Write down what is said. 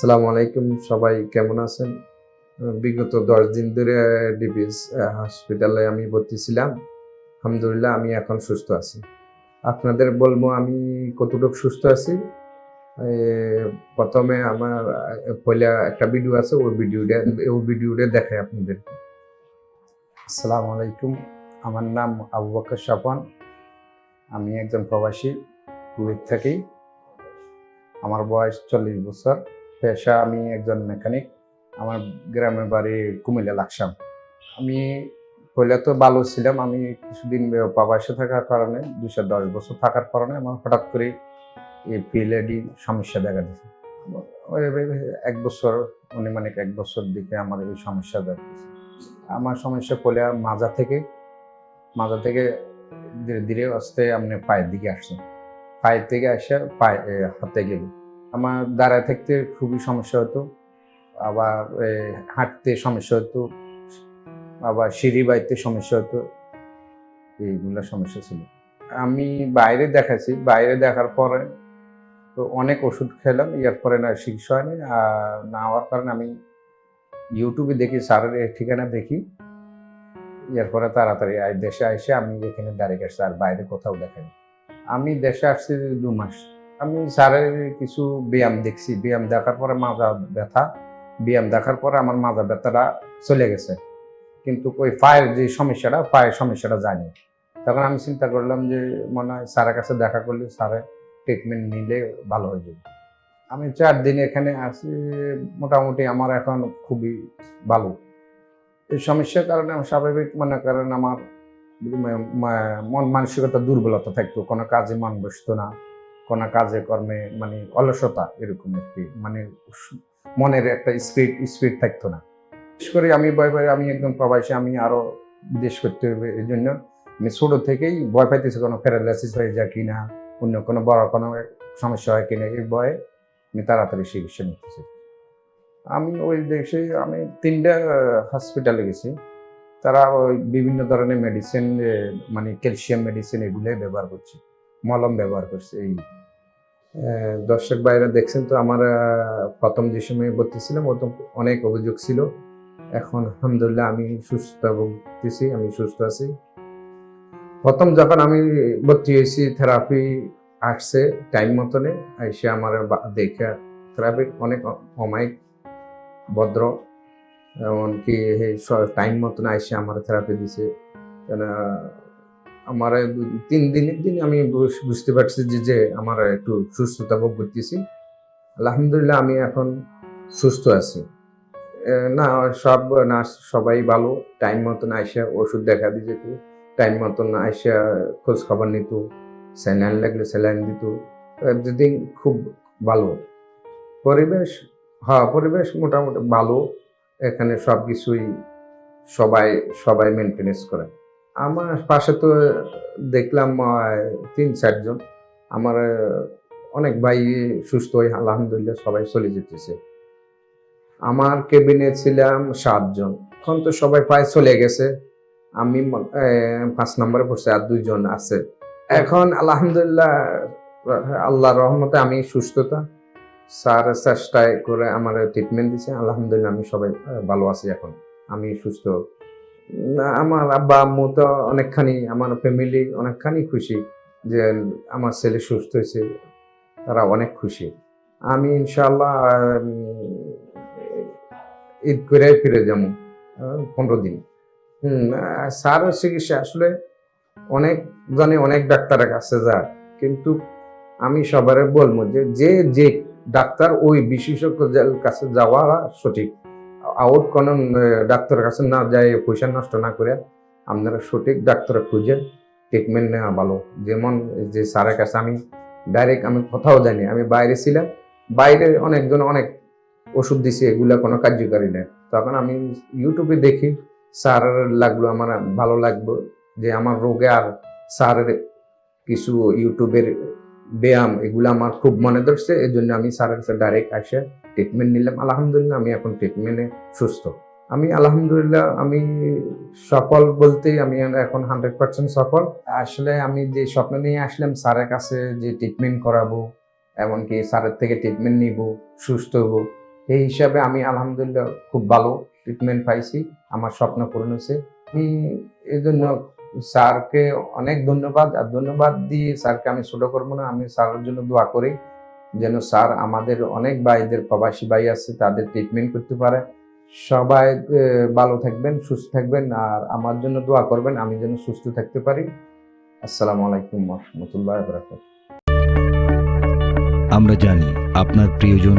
আসসালামু আলাইকুম, সবাই কেমন আছেন? বিগত দশ দিন ধরে ডিবিএস হসপিটালে আমি ভর্তি ছিলাম। আলহামদুলিল্লাহ, আমি এখন সুস্থ আছি। আপনাদের বলব, আমি কতটুকু সুস্থ আছি? প্রথমে আমার পয়লা একটা ভিডিও আছে, ওই ভিডিওটা ওই ভিডিওটা দেখাই আপনাদের আসসালামু আলাইকুম, আমার নাম আবু বকর স্বপন আমি একজন প্রবাসী, কুয়েত থাকি আমার বয়স চল্লিশ বছর। পেশা, আমি একজন মেকানিক। আমার গ্রামের বাড়ি কুমিল্লা, লাকসাম। আমি পয়লা তো ভালো ছিলাম, আমি কিছুদিন প্রবাসে থাকার কারণে দুশো দশ বছর থাকার কারণে আমার হঠাৎ করে এই পিএলএডি সমস্যা দেখা দিয়েছে এক বছর, অনুমানিক এক বছর দিকে আমার এই সমস্যা দেখা আমার সমস্যা পয়লা মাজা থেকে মাজা থেকে ধীরে ধীরে আস্তে আপনি পায়ের দিকে আসছেন পায়ের থেকে আসে, পায়ে হাতে গেল। আমার দাঁড়ায় থাকতে খুবই সমস্যা হতো, আবার হাঁটতে সমস্যা হতো, আবার সিঁড়ি বাইতে সমস্যা হতো, এইগুলো সমস্যা ছিল। আমি বাইরে দেখাচ্ছি, বাইরে দেখার পরে তো অনেক ওষুধ খেলাম ইয়ার পরে না চিকিৎসা হয়নি, আর না হওয়ার কারণে আমি ইউটিউবে দেখি, স্যারের ঠিকানা দেখি এরপরে তাড়াতাড়ি দেশে এসে আমি এখানে দাঁড়িয়ে গেছি, আর বাইরে কোথাও দেখাইনি। আমি দেশে আসছি দু মাস। আমি স্যারের কিছু ব্যায়াম দেখছি। ব্যায়াম দেখার পরে মাজা ব্যথা। ব্যায়াম দেখার পরে আমার মাজা ব্যথাটা চলে গেছে। কিন্তু ওই পায়ের যে সমস্যাটা, পায়ের সমস্যাটা যায়নি তখন আমি চিন্তা করলাম যে মনে হয় স্যারের কাছে দেখা করলে স্যারের ট্রিটমেন্ট নিলে ভালো হয়ে যাবে। আমি চার দিন এখানে আসি মোটামুটি আমার এখন খুবই ভালো। এই সমস্যার কারণে আমি স্বাভাবিক মনে করেন আমার মন মানসিকতা দুর্বলতা থাকতো, কোনো কাজে মন বসতো না। কোনো কাজে, কর্মে মানে অলসতা এরকম কি মানে মনের একটা স্পিড স্পিড থাকতো না। বিশেষ করে আমি ভয় ভয় আমি একদম প্রবাসী, আমি আরও বিদেশ করতে হবে এই জন্য আমি ছোট থেকেই ভয় পাইতেছি কোনো প্যারালাইসিস হয়ে যায় কিনা, অন্য কোনো বড় কোনো সমস্যা হয় কিনা, এই ভয়ে আমি তাড়াতাড়ি চিকিৎসা নিতেছি। আমি ওই দেশে, আমি তিনটা হসপিটালে গেছি। তারা ওই বিভিন্ন ধরনের মেডিসিন মানে ক্যালসিয়াম মেডিসিন এগুলোই ব্যবহার করছে। মলম ব্যবহার করছে, এই। দর্শক বাইরে দেখছেন তো আমার প্রথম যে সময় ভর্তি ছিলাম ও তো অনেক অভিযোগ ছিল। এখন আলহামদুলিল্লাহ আমি সুস্থ ভুগতেছি, আমি সুস্থ আছি। প্রথম যখন আমি ভর্তি হয়েছি থেরাপি আসছে টাইম মতনে, এসে আমার দেখে থেরাপি অনেক অমায়িক, ভদ্র। এমনকি টাইম মতন এসে আমার থেরাপি দিছে। আমার তিন দিনের দিন আমি বুঝ- বুঝতে পারছি যে যে আমার একটু সুস্থতা ভোগ করতেছি। আলহামদুলিল্লাহ আমি এখন সুস্থ আছি। না, সব নার্স সবাই ভালো। টাইম মতন আইসা ওষুধ দেখা দিয়ে যেত। টাইম মতন আইসা খোঁজ খবর নিত। স্যালাইন লাগলে স্যালাইন দিত। এভরিথিং খুব ভালো। পরিবেশ হ্যাঁ পরিবেশ মোটামুটি ভালো। এখানে সব কিছুই সবাই সবাই মেনটেনেন্স করে। আমার পাশে তো দেখলাম তিন চারজন আমার অনেক ভাই সুস্থ হয়ে আলহামদুলিল্লাহ সবাই চলে যেতেছে। আমার কেবিনে ছিলাম সাতজন এখন তো সবাই প্রায় চলে গেছে। আমি পাঁচ নম্বরে পড়ছে আর দুইজন আছে। এখন আলহামদুলিল্লাহ, আল্লাহর রহমতে আমি সুস্থতা। স্যার চেষ্টায় করে আমার ট্রিটমেন্ট দিছে। আলহামদুলিল্লাহ আমি সবাই ভালো আছি এখন। আমি সুস্থ। আমার আব্বা, আম্মু তো অনেকখানি, আমার ফ্যামিলি অনেকখানি খুশি যে আমার ছেলে সুস্থ হয়েছে, তারা অনেক খুশি। আমি ইনশাল্লাহ ঈদ করে ফিরে যাব পনেরো দিন। স্যার চিকিৎসা আসলে অনেক, জানে অনেক ডাক্তারের কাছে যায়, কিন্তু আমি সবারে বলব যে যে যে ডাক্তার ওই বিশেষজ্ঞদের কাছে যাওয়া সঠিক। আউট কোন ডাক্তারের কাছে না যায় পয়সা নষ্ট না করে আপনারা সঠিক ডাক্তার খুঁজে ট্রিটমেন্ট নেওয়া ভালো। যেমন যে স্যারের কাছে আমি ডাইরেক্ট আমি কোথাও জানি, আমি বাইরে ছিলাম, বাইরে অনেকজন অনেক ওষুধ দিছে, এগুলো কোনো কার্যকারী নেই। তখন আমি ইউটিউবে দেখি, স্যার লাগল আমার, ভালো লাগবে যে আমার রোগে আর স্যারের কিছু ইউটিউবের ব্যায়াম, এগুলো আমার খুব মনে ধরছে। এই জন্য আমি স্যারের কাছে ডাইরেক্ট আসে ট্রিটমেন্ট নিলাম। আলহামদুলিল্লাহ, আমি এখন ট্রিটমেন্টে সুস্থ। আমি আলহামদুলিল্লাহ, আমি সফল বলতেই আমি এখন হান্ড্রেড পার্সেন্ট সফল। আসলে আমি যে স্বপ্ন নিয়ে আসলাম স্যারের কাছে যে ট্রিটমেন্ট করাবো, এমনকি স্যারের থেকে ট্রিটমেন্ট নিব, সুস্থ হব, এই হিসাবে আমি আলহামদুলিল্লাহ খুব ভালো ট্রিটমেন্ট পাইছি। আমার স্বপ্ন পূরণ হয়েছে। আমি এই জন্য স্যারকে অনেক ধন্যবাদ, আর ধন্যবাদ দিয়ে স্যারকে আমি ছোট করব না, আমি স্যারের জন্য দোয়া করি যেন স্যার আমাদের অনেক ভাইদের, প্রবাসী ভাই আছে, তাদের ট্রিটমেন্ট করতে পারে। সবাই ভালো থাকবেন, সুস্থ থাকবেন, আর আমার জন্য দোয়া করবেন, আমি যেন সুস্থ থাকতে পারি। আসসালামু আলাইকুম রহমতুল্লাহ আমরা জানি আপনার প্রিয়জন